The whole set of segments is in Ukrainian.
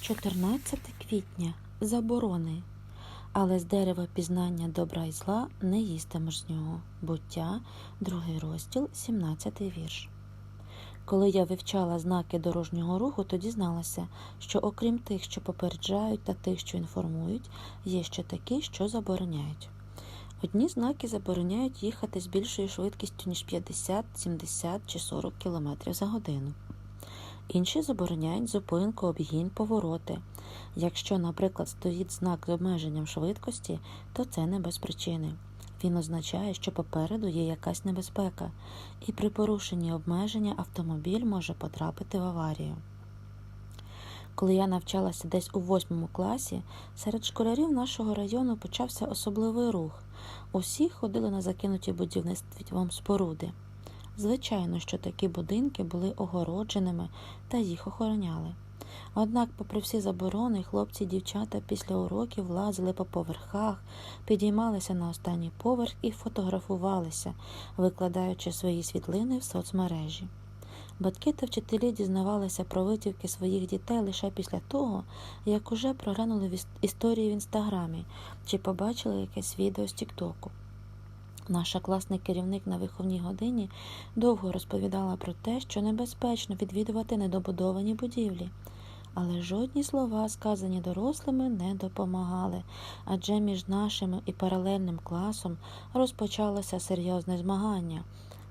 14 квітня заборони, але з дерева пізнання добра і зла не їстимеш з нього. Буття, другий розділ, 17 вірш. Коли я вивчала знаки дорожнього руху, то дізналася, що окрім тих, що попереджають та тих, що інформують, є ще такі, що забороняють. Одні знаки забороняють їхати з більшою швидкістю, ніж 50, 70 чи 40 км за годину. Інші забороняють зупинку, обгін, повороти. Якщо, наприклад, стоїть знак з обмеженням швидкості, то це не без причини. Він означає, що попереду є якась небезпека, і при порушенні обмеження автомобіль може потрапити в аварію. Коли я навчалася десь у восьмому класі, серед школярів нашого району почався особливий рух. Усі ходили на закинуті будівництвом споруди. Звичайно, що такі будинки були огородженими та їх охороняли. Однак, попри всі заборони, хлопці і дівчата після уроків лазили по поверхах, підіймалися на останній поверх і фотографувалися, викладаючи свої світлини в соцмережі. Батьки та вчителі дізнавалися про витівки своїх дітей лише після того, як уже проглянули історії в інстаграмі чи побачили якесь відео з Тіктоку. Наша класний керівник на виховній годині довго розповідала про те, що небезпечно відвідувати недобудовані будівлі. Але жодні слова, сказані дорослими, не допомагали, адже між нашим і паралельним класом розпочалося серйозне змагання.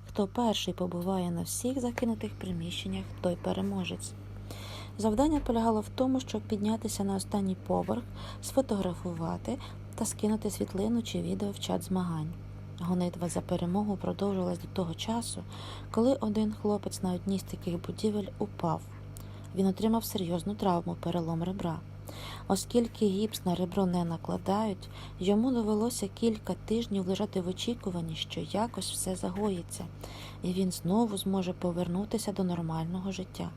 Хто перший побуває на всіх закинутих приміщеннях, той переможець. Завдання полягало в тому, щоб піднятися на останній поверх, сфотографувати та скинути світлину чи відео в чат змагань. Гонитва за перемогу продовжилась до того часу, коли один хлопець на одній з таких будівель упав. Він отримав серйозну травму перелом ребра. Оскільки гіпс на ребро не накладають, йому довелося кілька тижнів лежати в очікуванні, що якось все загоїться, і він знову зможе повернутися до нормального життя.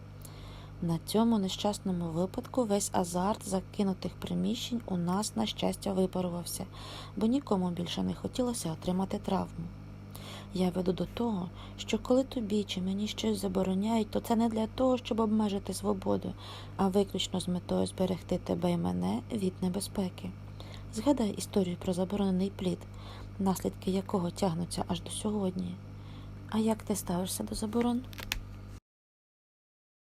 На цьому нещасному випадку весь азарт закинутих приміщень у нас, на щастя, випарувався, бо нікому більше не хотілося отримати травму. Я веду до того, що коли тобі чи мені щось забороняють, то це не для того, щоб обмежити свободу, а виключно з метою зберегти тебе і мене від небезпеки. Згадай історію про заборонений плід, наслідки якого тягнуться аж до сьогодні. А як ти ставишся до заборон?